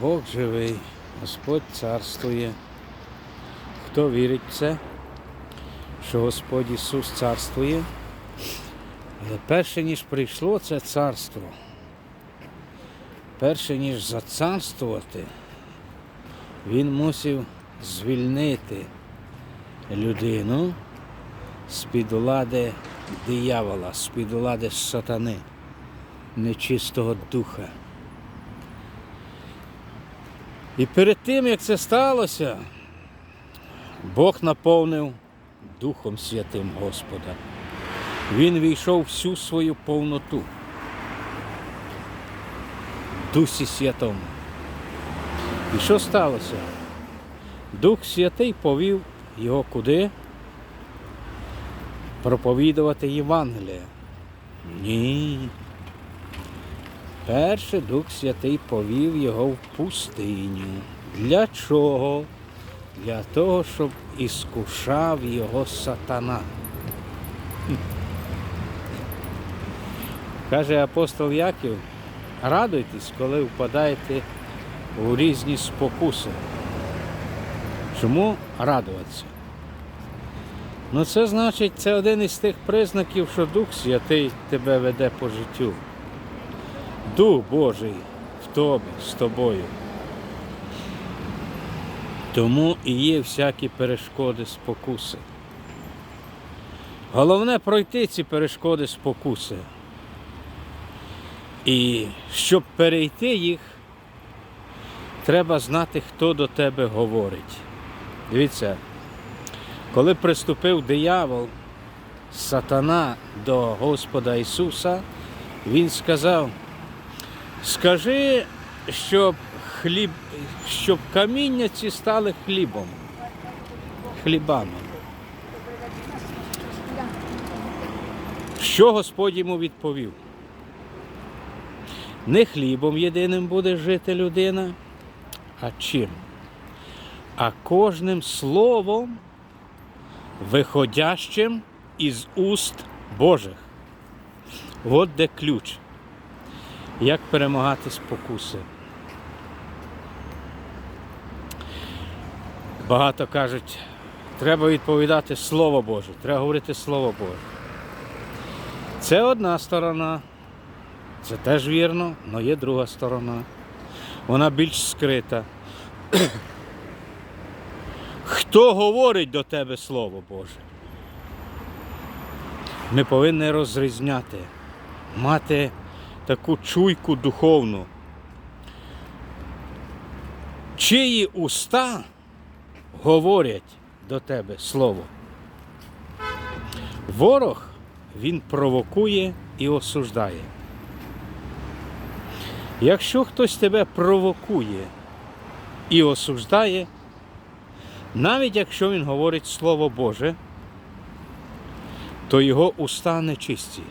Бог живий, Господь царствує. Хто вірить в це, що Господь Ісус царствує? Але перше, ніж прийшло це царство, перше, ніж зацарствувати, Він мусив звільнити людину з-під влади диявола, з-під влади сатани, нечистого духа. І перед тим, як це сталося, Бог наповнив Духом Святим Господа. Він війшов всю свою повноту. Дусі Святому. І що сталося? Дух Святий повів його куди? Проповідувати Євангеліє. Ні. Перше Дух Святий повів його в пустиню. Для чого? Для того, щоб іскушав його сатана. Каже апостол Яків, радуйтесь, коли впадаєте у різні спокуси. Чому радуватися? Ну це значить, це один із тих признаків, що Дух Святий тебе веде по життю. Дух Божий в тобі, з тобою. Тому і є всякі перешкоди спокуси. Головне пройти ці перешкоди спокуси. І щоб перейти їх, треба знати, хто до тебе говорить. Дивіться, коли приступив диявол, сатана до Господа Ісуса, Він сказав, скажи, щоб хліб, щоб каміння ці стали хлібом, хлібами. Що Господь йому відповів? Не хлібом єдиним буде жити людина, а чим? А кожним словом, виходящим із уст Божих. От де ключ. Як перемагати спокуси. Багато кажуть, треба відповідати Слово Боже, треба говорити Слово Боже. Це одна сторона, це теж вірно, але є друга сторона. Вона більш скрита. Хто говорить до тебе Слово Боже? Ми повинні розрізняти, мати таку чуйку духовну. Чиї уста говорять до тебе Слово? Ворог він провокує і осуждає. Якщо хтось тебе провокує і осуждає, навіть якщо він говорить Слово Боже, то його уста нечисті.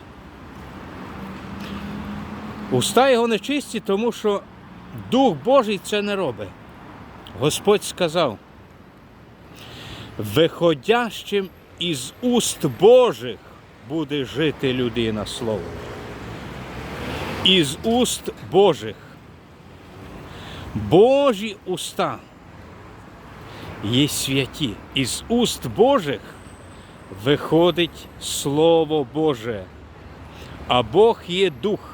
Уста його нечисті, тому що Дух Божий це не робить. Господь сказав, виходящим із уст Божих буде жити людина словом. Із уст Божих. Божі уста є святі. Із уст Божих виходить Слово Боже. А Бог є дух.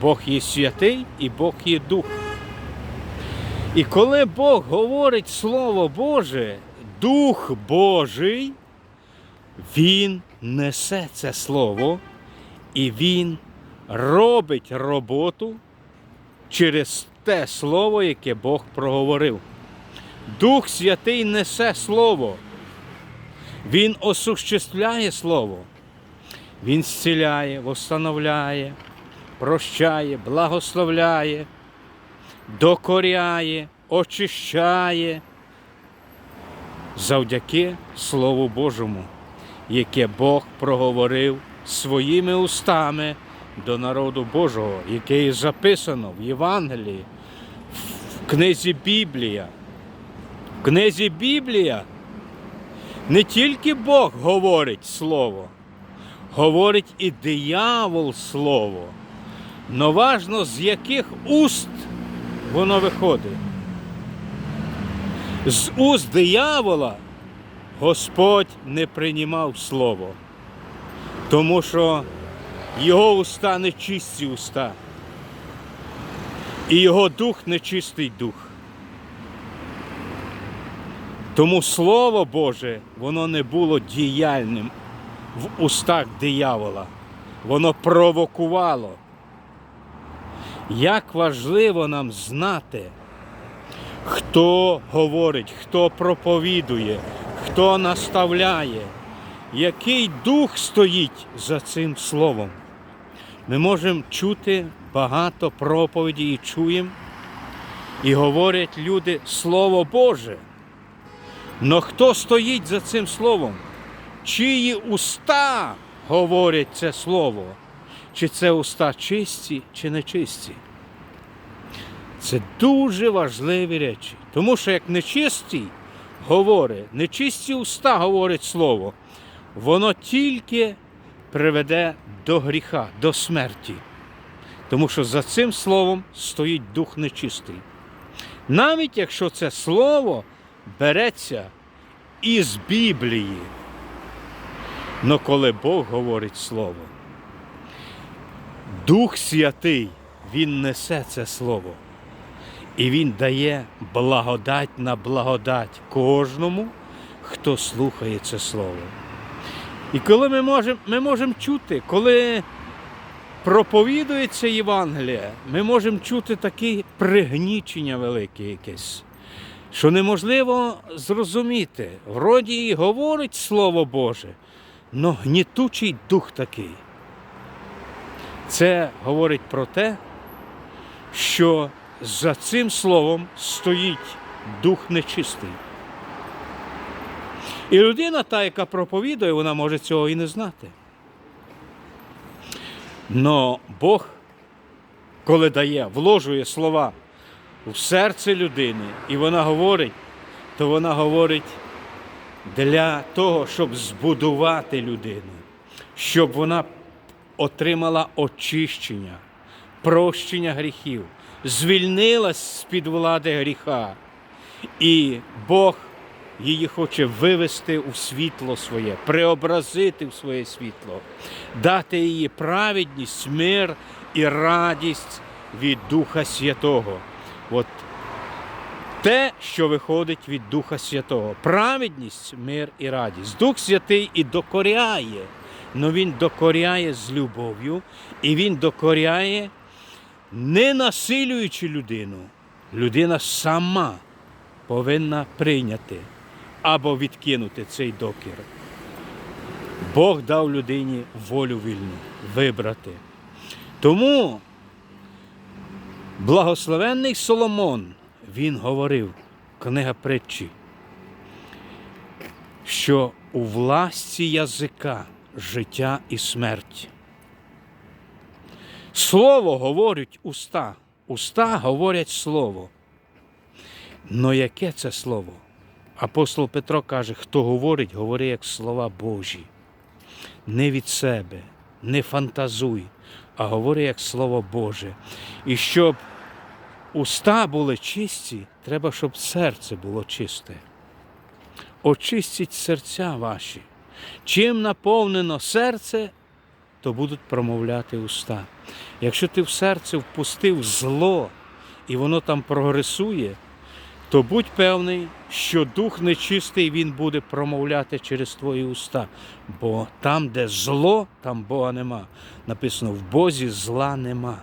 Бог є святий і Бог є дух. І коли Бог говорить Слово Боже, Дух Божий, Він несе це Слово і Він робить роботу через те Слово, яке Бог проговорив. Дух Святий несе Слово. Він осуществляє Слово. Він зціляє, восстановляє, прощає, благословляє, докоряє, очищає завдяки Слову Божому, яке Бог проговорив своїми устами до народу Божого, яке записано в Євангелії, в книзі Біблія. В книзі Біблія не тільки Бог говорить Слово, говорить і диявол Слово. Но важно, з яких уст воно виходить? З уст диявола Господь не приймав слово, тому що його уста нечисті уста, і його дух нечистий дух. Тому Слово Боже, воно не було діяльним в устах диявола. Воно провокувало. Як важливо нам знати, хто говорить, хто проповідує, хто наставляє, який дух стоїть за цим словом. Ми можемо чути багато проповідей і чуємо, і говорять люди Слово Боже. Но хто стоїть за цим словом? Чиї уста говорять це слово? Чи це уста чисті, чи нечисті? Це дуже важливі речі. Тому що як нечистий говорить, нечисті уста говорять слово, воно тільки приведе до гріха, до смерті. Тому що за цим словом стоїть дух нечистий. Навіть якщо це слово береться із Біблії. Но коли Бог говорить слово, Дух Святий, Він несе це слово. І Він дає благодать на благодать кожному, хто слухає це слово. І коли ми можемо ми можемо чути, коли проповідується Євангеліє, ми можемо чути таке пригнічення велике якесь що неможливо зрозуміти. Вроді і говорить Слово Боже, але гнітучий дух такий. Це говорить про те, що за цим словом стоїть дух нечистий. І людина, та, яка проповідує, вона може цього і не знати. Но Бог, коли дає, вложує слова в серце людини, і вона говорить, то вона говорить для того, щоб збудувати людину, щоб вона отримала очищення, прощення гріхів, звільнилась з-під влади гріха. І Бог її хоче вивести у світло своє, преобразити в своє світло, дати їй праведність, мир і радість від Духа Святого. От те, що виходить від Духа Святого. Праведність, мир і радість. Дух Святий і докоряє, але Він докоряє з любов'ю, і Він докоряє, не насилюючи людину. Людина сама повинна прийняти або відкинути цей докір. Бог дав людині волю вільну вибрати. Тому Благословенний Соломон, він говорив, книга притчі, що у власті язика життя і смерть. Слово говорять уста, уста говорять слово. Но яке це слово? Апостол Петро каже, хто говорить, говори як слова Божі. Не від себе, не фантазуй, а говори як Слово Боже. І щоб уста були чисті, треба, щоб серце було чисте. Очистіть серця ваші. Чим наповнено серце, то будуть промовляти уста. Якщо ти в серце впустив зло і воно там прогресує, то будь певний, що дух нечистий він буде промовляти через твої уста. Бо там, де зло, там Бога нема. Написано, в Бозі зла нема.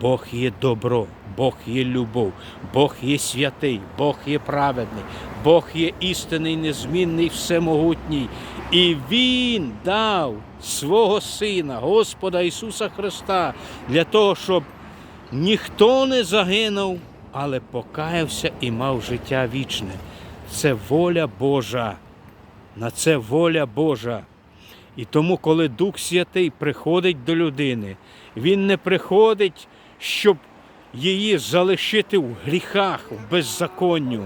Бог є добро, Бог є любов, Бог є святий, Бог є праведний, Бог є істинний, незмінний, всемогутній. І Він дав свого Сина, Господа Ісуса Христа, для того, щоб ніхто не загинув, але покаявся і мав життя вічне. Це воля Божа. На це воля Божа. І тому, коли Дух Святий приходить до людини, він не приходить, щоб її залишити в гріхах, в беззаконню.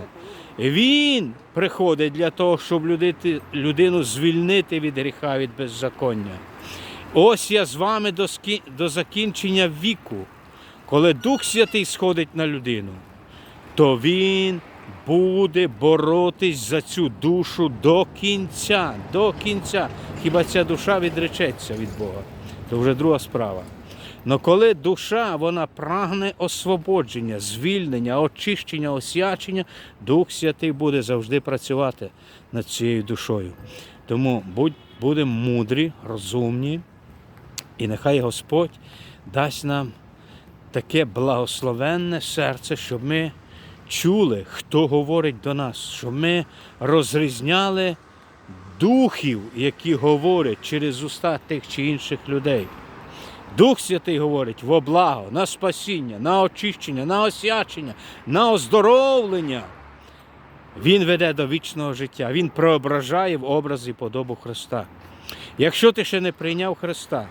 Він приходить для того, щоб людину звільнити від гріха, від беззаконня. Ось я з вами до, закінчення віку. коли Дух Святий сходить на людину, то він буде боротись за цю душу до кінця. До кінця. Хіба ця душа відречеться від Бога? То вже друга справа. Но коли душа вона прагне освободження, звільнення, очищення, освячення, Дух Святий буде завжди працювати над цією душою. Тому будь, будемо мудрі, розумні, і нехай Господь дасть нам таке благословенне серце, щоб ми чули, хто говорить до нас, щоб ми розрізняли духів, які говорять через уста тих чи інших людей. Дух Святий говорить во благо, на спасіння, на очищення, на освячення, на оздоровлення. Він веде до вічного життя, Він преображає в образ і подобу Христа. Якщо ти ще не прийняв Христа,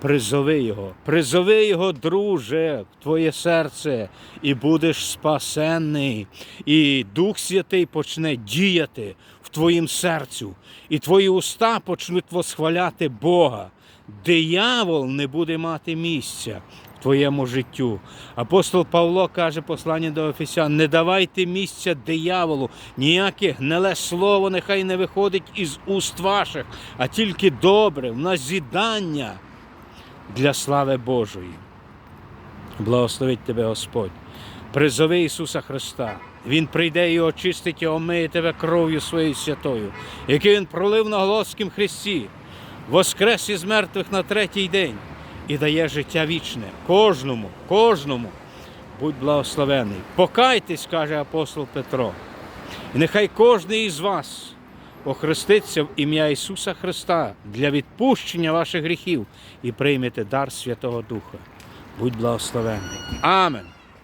призови Його, призови Його, друже, в твоє серце, і будеш спасенний. І Дух Святий почне діяти в твоїм серцю, і твої уста почнуть восхваляти Бога. Диявол не буде мати місця в твоєму життю. Апостол Павло каже послання до Офісян: не давайте місця дияволу, ніяке гниле слово нехай не виходить із уст ваших, а тільки добре, в назідання для слави Божої. Благословить тебе Господь. Призови Ісуса Христа. Він прийде і очистить і омиє тебе кров'ю своєю святою, який Він пролив на Голоскім Христі, воскрес із мертвих на третій день і дає життя вічне. Кожному, кожному. Будь благословений. Покайтесь, каже апостол Петро. І нехай кожний із вас охреститься в ім'я Ісуса Христа для відпущення ваших гріхів і приймете дар Святого Духа. Будь благословений. Амен.